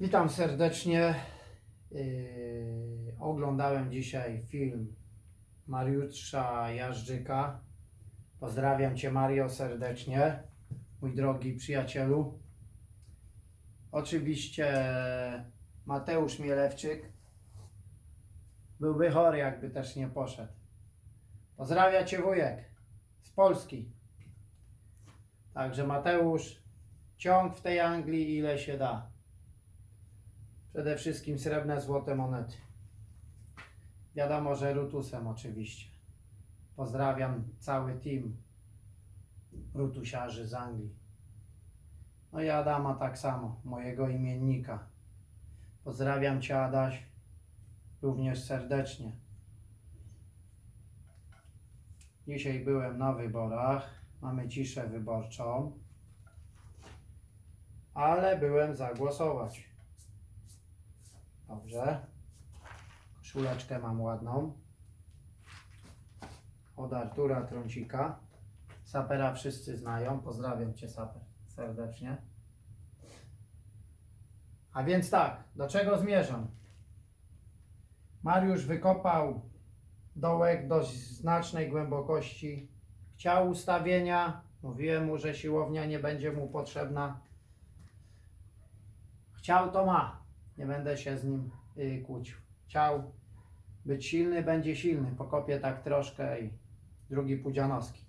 Witam serdecznie. Yy, oglądałem dzisiaj film Mariusza Jażdżyka. Pozdrawiam Cię, Mario, serdecznie, mój drogi przyjacielu. Oczywiście Mateusz Mielewczyk byłby chory, jakby też nie poszedł. Pozdrawiam Cię, wujek, z Polski. Także Mateusz, ciąg w tej Anglii ile się da. Przede wszystkim srebrne, złote monety. Wiadomo, że Rutusem oczywiście. Pozdrawiam cały team Rutusiarzy z Anglii. No i Adama tak samo, mojego imiennika. Pozdrawiam Cię Adaś również serdecznie. Dzisiaj byłem na wyborach. Mamy ciszę wyborczą. Ale byłem zagłosować. Dobrze. Koszuleczkę mam ładną. Od Artura Trącika. Sapera wszyscy znają. Pozdrawiam Cię, Saper, serdecznie. A więc tak, do czego zmierzam? Mariusz wykopał dołek dość znacznej głębokości. Chciał ustawienia. Mówiłem mu, że siłownia nie będzie mu potrzebna. Chciał to ma. Nie będę się z nim y, kłócił. Chciał być silny, będzie silny. Pokopię tak troszkę i drugi Pudzianowski.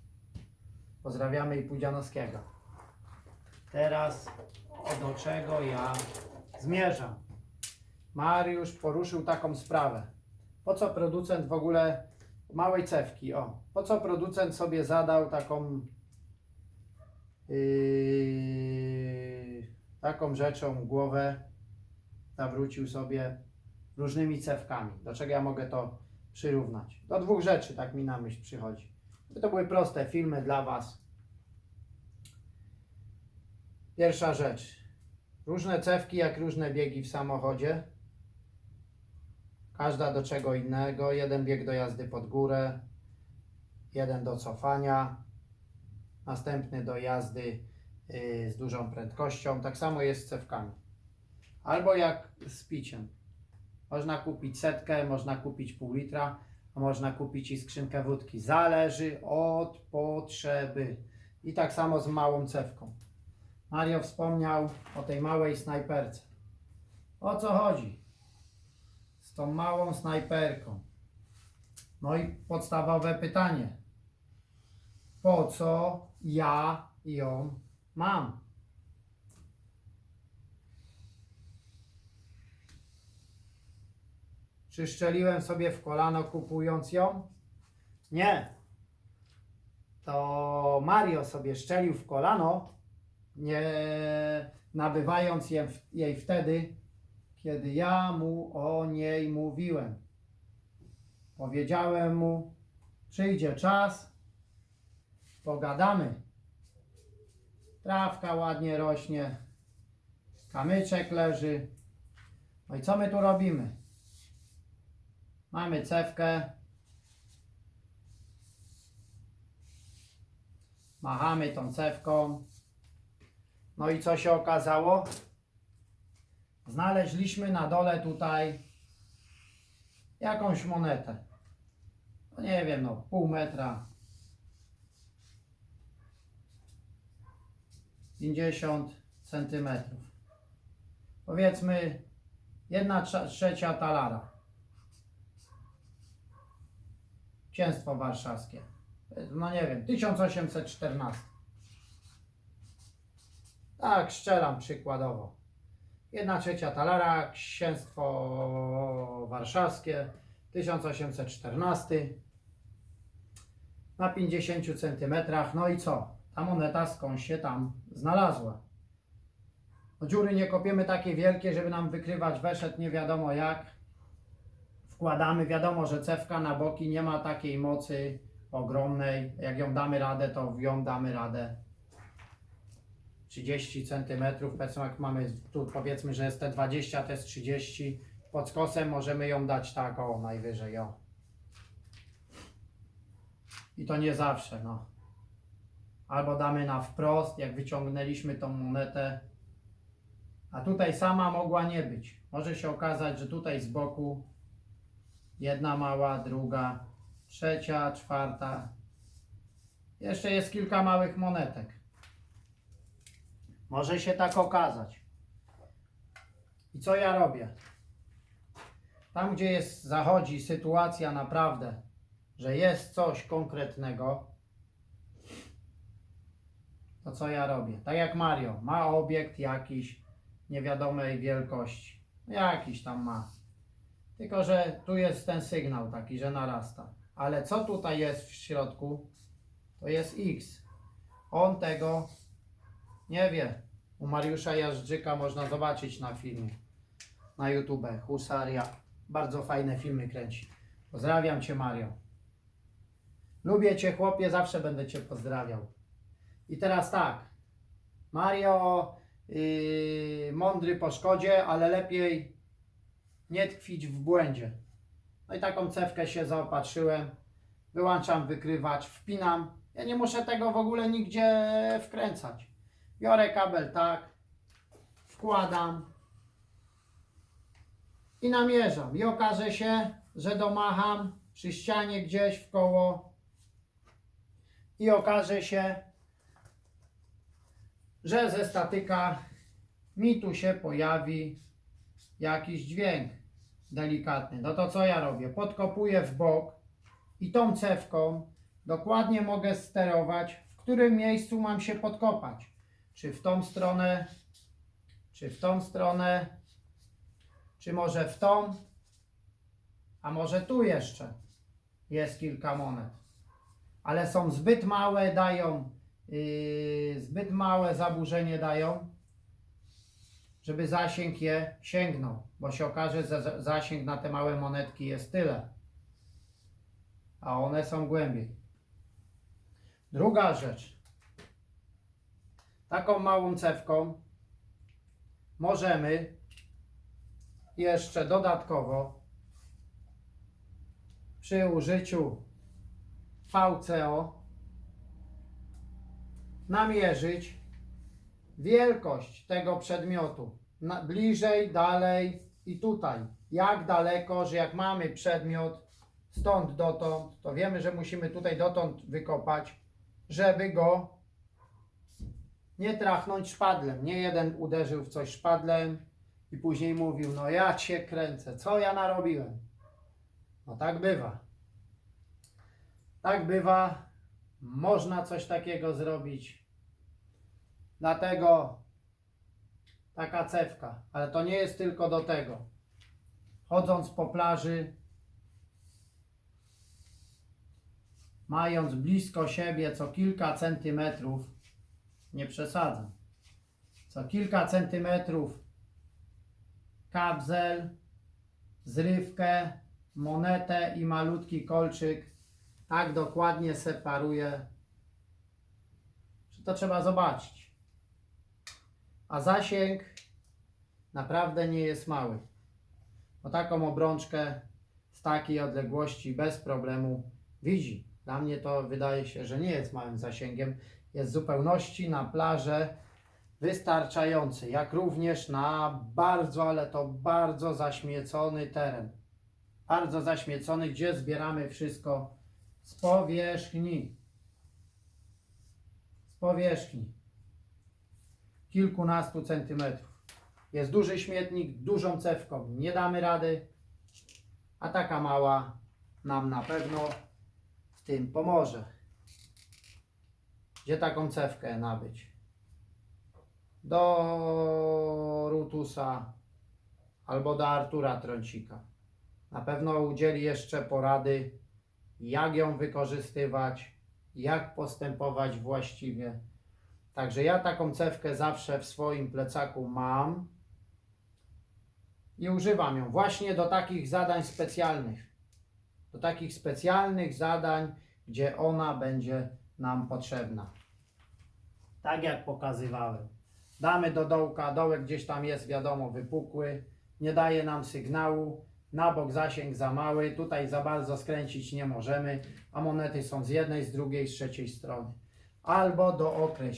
Pozdrawiamy i Pudzianowskiego. Teraz do czego ja zmierzam. Mariusz poruszył taką sprawę. Po co producent w ogóle małej cewki? O, po co producent sobie zadał taką yy, taką rzeczą głowę zawrócił sobie różnymi cewkami. Do czego ja mogę to przyrównać? Do dwóch rzeczy tak mi na myśl przychodzi. To były proste filmy dla Was. Pierwsza rzecz. Różne cewki jak różne biegi w samochodzie. Każda do czego innego. Jeden bieg do jazdy pod górę, jeden do cofania, następny do jazdy yy, z dużą prędkością. Tak samo jest z cewkami. Albo jak z piciem. Można kupić setkę, można kupić pół litra, a można kupić i skrzynkę wódki. Zależy od potrzeby. I tak samo z małą cewką. Mario wspomniał o tej małej snajperce. O co chodzi? Z tą małą snajperką. No i podstawowe pytanie. Po co ja ją mam? Czy szczeliłem sobie w kolano kupując ją? Nie. To Mario sobie szczelił w kolano, nie nabywając je, jej wtedy, kiedy ja mu o niej mówiłem. Powiedziałem mu, przyjdzie czas, pogadamy. Trawka ładnie rośnie, kamyczek leży. No i co my tu robimy? Mamy cewkę. Machamy tą cewką. No i co się okazało? Znaleźliśmy na dole tutaj jakąś monetę. No nie wiem, no pół metra. 50 centymetrów. Powiedzmy jedna trze- trzecia talara. Księstwo Warszawskie. No nie wiem, 1814. Tak, szczelam przykładowo. Jedna trzecia talara, księstwo warszawskie, 1814. Na 50 centymetrach. No i co? Ta moneta skąd się tam znalazła? No, dziury nie kopiemy takie wielkie, żeby nam wykrywać weszet nie wiadomo jak wkładamy, wiadomo, że cewka na boki nie ma takiej mocy ogromnej. Jak ją damy radę, to ją damy radę. 30 cm, powiedzmy jak mamy tu powiedzmy, że jest te 20, to jest 30. Pod skosem możemy ją dać tak o najwyżej o. I to nie zawsze, no. Albo damy na wprost, jak wyciągnęliśmy tą monetę, A tutaj sama mogła nie być. Może się okazać, że tutaj z boku jedna mała, druga, trzecia, czwarta. Jeszcze jest kilka małych monetek. Może się tak okazać. I co ja robię? Tam, gdzie jest, zachodzi sytuacja naprawdę, że jest coś konkretnego, to co ja robię? Tak jak Mario, ma obiekt jakiś niewiadomej wielkości. Jakiś tam ma. Tylko, że tu jest ten sygnał taki, że narasta. Ale co tutaj jest w środku? To jest X. On tego nie wie. U Mariusza Jażdżyka można zobaczyć na filmie. Na YouTube. Husaria. Bardzo fajne filmy kręci. Pozdrawiam Cię, Mario. Lubię Cię, chłopie, zawsze będę Cię pozdrawiał. I teraz tak. Mario, yy, mądry po szkodzie, ale lepiej nie tkwić w błędzie. No i taką cewkę się zaopatrzyłem. Wyłączam wykrywacz, wpinam. Ja nie muszę tego w ogóle nigdzie wkręcać. Biorę kabel tak, wkładam i namierzam. I okaże się, że domacham przy ścianie gdzieś w koło i okaże się, że ze statyka mi tu się pojawi jakiś dźwięk delikatny. No to co ja robię? Podkopuję w bok i tą cewką dokładnie mogę sterować, w którym miejscu mam się podkopać. Czy w tą stronę, czy w tą stronę, czy może w tą, a może tu jeszcze jest kilka monet. Ale są zbyt małe, dają yy, zbyt małe zaburzenie dają, żeby zasięg je sięgnął, bo się okaże, że za- zasięg na te małe monetki jest tyle, a one są głębiej. Druga rzecz. Taką małą cewką możemy jeszcze dodatkowo przy użyciu VCO namierzyć wielkość tego przedmiotu. Na, bliżej, dalej i tutaj. Jak daleko, że jak mamy przedmiot stąd dotąd, to wiemy, że musimy tutaj dotąd wykopać, żeby go nie trachnąć szpadlem. Nie jeden uderzył w coś szpadlem i później mówił, no ja cię kręcę, co ja narobiłem? No tak bywa. Tak bywa. Można coś takiego zrobić. Dlatego taka cewka, ale to nie jest tylko do tego. Chodząc po plaży, mając blisko siebie co kilka centymetrów, nie przesadzam, co kilka centymetrów kabzel, zrywkę, monetę i malutki kolczyk, tak dokładnie separuje, to trzeba zobaczyć. A zasięg naprawdę nie jest mały. Bo taką obrączkę z takiej odległości bez problemu widzi. Dla mnie to wydaje się, że nie jest małym zasięgiem. Jest w zupełności na plażę wystarczający, jak również na bardzo, ale to bardzo zaśmiecony teren. Bardzo zaśmiecony, gdzie zbieramy wszystko z powierzchni. Z powierzchni kilkunastu centymetrów. Jest duży śmietnik, dużą cewką nie damy rady, a taka mała nam na pewno w tym pomoże. Gdzie taką cewkę nabyć? Do Rutusa albo do Artura Trącika. Na pewno udzieli jeszcze porady, jak ją wykorzystywać, jak postępować właściwie. Także ja taką cewkę zawsze w swoim plecaku mam i używam ją właśnie do takich zadań specjalnych. Do takich specjalnych zadań, gdzie ona będzie nam potrzebna. Tak jak pokazywałem. Damy do dołka, dołek gdzieś tam jest, wiadomo, wypukły, nie daje nam sygnału, na bok zasięg za mały, tutaj za bardzo skręcić nie możemy, a monety są z jednej, z drugiej, z trzeciej strony. Albo do określenia.